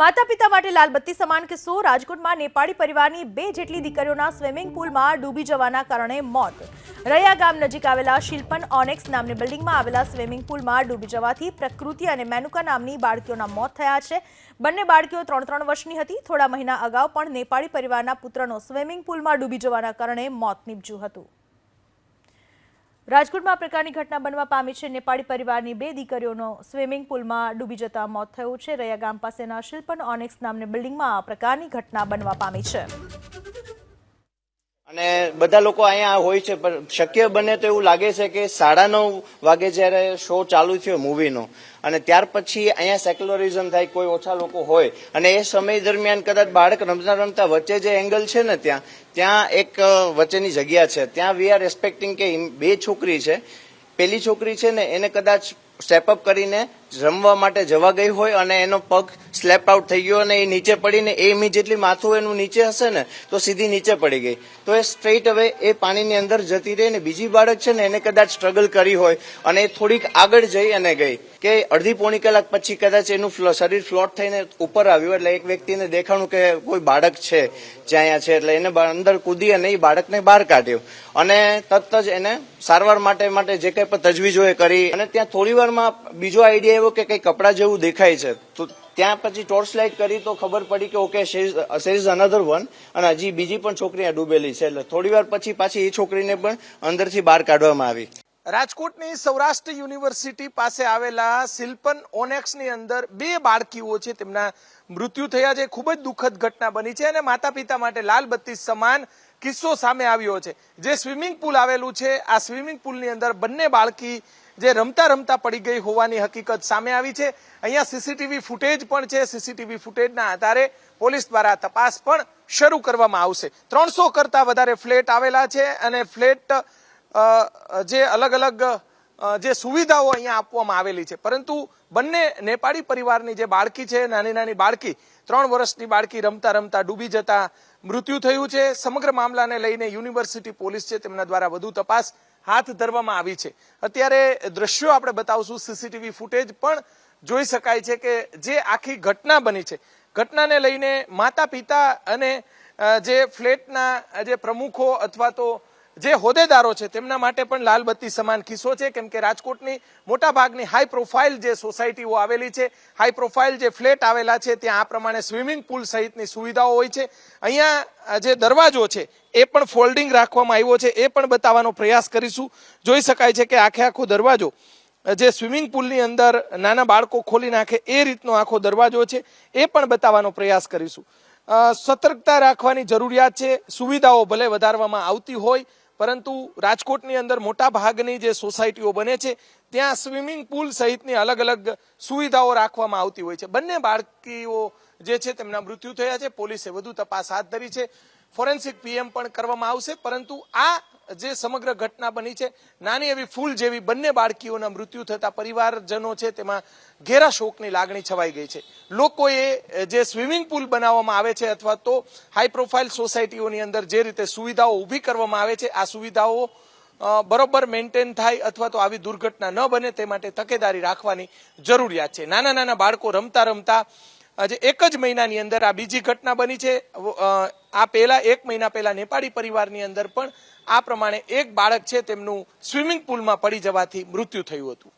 માતા પિતા માટે લાલબત્તી સમાન કિસ્સો. રાજકોટમાં નેપાળી પરિવારની બે જેટલી દીકરીઓના સ્વિમિંગ પુલમાં ડૂબી જવાના કારણે મોત. રૈયા ગામ નજીક આવેલા શિલ્પન ઓનેક્સ નામની બિલ્ડિંગમાં આવેલા સ્વિમિંગ પુલમાં ડૂબી જવાથી પ્રકૃતિ અને મેનુકા નામની બાળકીઓના મોત થયા છે. બંને બાળકીઓ ત્રણ ત્રણ વર્ષની હતી. થોડા મહિના અગાઉ પણ નેપાળી પરિવારના પુત્રનો સ્વિમિંગ પુલમાં ડૂબી જવાના કારણે મોત નીપજ્યું હતું. રાજકોટમાં આ પ્રકારની ઘટના બનવા પામી છે. નેપાળી પરિવારની બે દીકરીઓનો સ્વિમિંગ પુલમાં ડૂબી જતા મોત થયું છે. રયા ગામ પાસેના શિલ્પન ઓનેક્સ નામની બિલ્ડિંગમાં આ પ્રકારની ઘટના બનવા પામી છે. અને બધા લોકો અહીંયા હોય છે, પણ શક્ય બને તો એવું લાગે છે કે સાડા નવ વાગે જ્યારે શો ચાલુ થયો મૂવીનો અને ત્યાર પછી અહીંયા સેક્યુલરિઝમ થાય, કોઈ ઓછા લોકો હોય, અને એ સમય દરમિયાન કદાચ બાળક રમતા રમતા વચ્ચે જે એંગલ છે ને ત્યાં ત્યાં એક વચ્ચેની જગ્યા છે. ત્યાં વી આર એક્સપેક્ટિંગ કે બે છોકરી છે, પેલી છોકરી છે ને એને કદાચ સ્ટેપ કરીને રમવા માટે જવા ગઈ હોય અને એનો પગ સ્લેપ આઉટ થઈ ગયો અને એ નીચે પડીને એ ઇમિજિએટલી માથું એનું નીચે હશે ને, તો સીધી નીચે પડી ગઈ. તો એ સ્ટ્રેટ હવે એ પાણીની અંદર જતી રહી ને બીજી બાળક છે ને એને કદાચ સ્ટ્રગલ કરી હોય અને એ થોડીક આગળ જઈ અને ગઈ. કે અડધી પોણી કલાક પછી કદાચ એનું શરીર ફ્લોટ થઈને ઉપર આવ્યું એટલે એક વ્યક્તિને દેખાણું કે કોઈ બાળક છે જ્યાં છે એટલે એને અંદર કૂદી અને એ બાળકને બહાર કાઢ્યું. અને તરત જ એને સારવાર માટે માટે જે કંઈ પણ તજવીજો એ કરી અને ત્યાં થોડી વારમાં બીજો આઈડિયા એવો કે કંઈ કપડા જેવું દેખાય છે. તો ત્યાં પછી ટોર્ચ લાઇટ કરી તો ખબર પડી કે ઓકે શેર અનધર વન અને હજી બીજી પણ છોકરી ડૂબેલી છે. એટલે થોડી વાર પછી પાછી એ છોકરીને પણ અંદરથી બહાર કાઢવામાં આવી. રાજકોટની સૌરાષ્ટ્ર યુનિવર્સિટી પાસે આવેલા સિલ્પન ઓનેક્સની અંદર બે બાળકીઓ છે. તેમના મૃત્યુ થયા છે. ખૂબ જ દુઃખદ ઘટના બની છે અને માતા પિતા માટે લાલ બત્તી સમાન કિસ્સો સામે આવ્યો છે. જે સ્વિમિંગ પુલ આવેલું છે. આ સ્વિમિંગ પુલની અંદર બંને બાળકી જે રમતા રમતા પડી ગઈ હોવાની હકીકત સામે આવી છે. અહીંયા સીસીટીવી ફૂટેજ પણ છે. સીસીટીવી ફૂટેજના આધારે પોલીસ દ્વારા તપાસ પણ શરૂ કરવામાં આવશે. ત્રણસો કરતા વધારે ફ્લેટ આવેલા છે અને ફ્લેટ જે અલગ અલગ જે સુવિધાઓ અહીંયા આપવામાં આવેલી છે. પરંતુ બંને નેપાળી પરિવારની જે બાળકી છે, નાની નાની બાળકી, ત્રણ વર્ષની બાળકી રમતા રમતા ડૂબી જતા મૃત્યુ થયું છે. સમગ્ર મામલાને લઈને યુનિવર્સિટી પોલીસ છે. તેમના દ્વારા વધુ તપાસ હાથ ધરવામાં આવી છે. અત્યારે દ્રશ્યો આપણે બતાવશું, સીસીટીવી ફૂટેજ પણ જોઈ શકાય છે કે જે આખી ઘટના બની છે. ઘટનાને લઈને માતા પિતા અને જે ફ્લેટના, જે પ્રમુખો અથવા તો જે હોદ્દેદારો છે, તેમના માટે પણ લાલ બત્તી સમાન કિસ્સો છે, કેમ કે રાજકોટની મોટા ભાગની હાઈ પ્રોફાઇલ જે સોસાયટીઓ આવેલી છે હાઈ પ્રોફાઇલ જે ફ્લેટ આવેલા છે, ત્યાં આ પ્રમાણે સ્વિમિંગ પુલ સહિતની સુવિધાઓ હોય છે. અહીંયા જે દરવાજો છે, એ પણ ફોલ્ડિંગ રાખવામાં આવ્યો છે, એ પણ બતાવવાનો પ્રયાસ કરીશું. જોઈ શકાય છે કે આખે આખો દરવાજો, જે સ્વિમિંગ પુલની અંદર નાના બાળકો ખોલી નાખે એ રીતનો આખો દરવાજો છે, એ પણ બતાવવાનો પ્રયાસ કરીશું. સતર્કતા રાખવાની જરૂરિયાત છે, સુવિધાઓ ભલે વધારવામાં આવતી હોય પરંતુ રાજકોટની અંદર મોટા ભાગની જે સોસાયટીઓ બને છે, ત્યાં સ્વિમિંગ પુલ સહિતની અલગ અલગ સુવિધાઓ રાખવામાં આવતી હોય છે. બંને બાળકીઓ જે છે, તેમના મૃત્યુ થયા છે. પોલીસે વધુ તપાસ હાથ ધરી છે. ફોરેન્સિક પીએમ પણ કરવામાં આવશે, પરંતુ આ જે સમગ્ર ઘટના બની છે, નાની એવી ફૂલ જેવી બંને બાળકીઓના મૃત્યુ થતા પરિવારજનો છે, તેમાં ઘેરા શોકની લાગણી છવાઈ ગઈ છે. લોકોએ જે સ્વિમિંગ પુલ બનાવવામાં આવે છે અથવા તો હાઈ પ્રોફાઇલ સોસાયટીઓની અંદર જે રીતે સુવિધાઓ ઊભી કરવામાં આવે છે, આ સુવિધાઓ બરોબર મેન્ટેન થાય અથવા તો આવી દુર્ઘટના ન બને તે માટે તકેદારી રાખવાની જરૂરિયાત છે. નાના નાના બાળકો રમતા રમતા, આજે એક જ મહિનાની અંદર આ બીજી ઘટના બની છે. આ પહેલા, એક મહિના પહેલા નેપાળી પરિવારની અંદર પણ આ પ્રમાણે એક બાળક છે, તેમનું સ્વિમિંગ પુલમાં પડી જવાથી મૃત્યુ થયું હતું.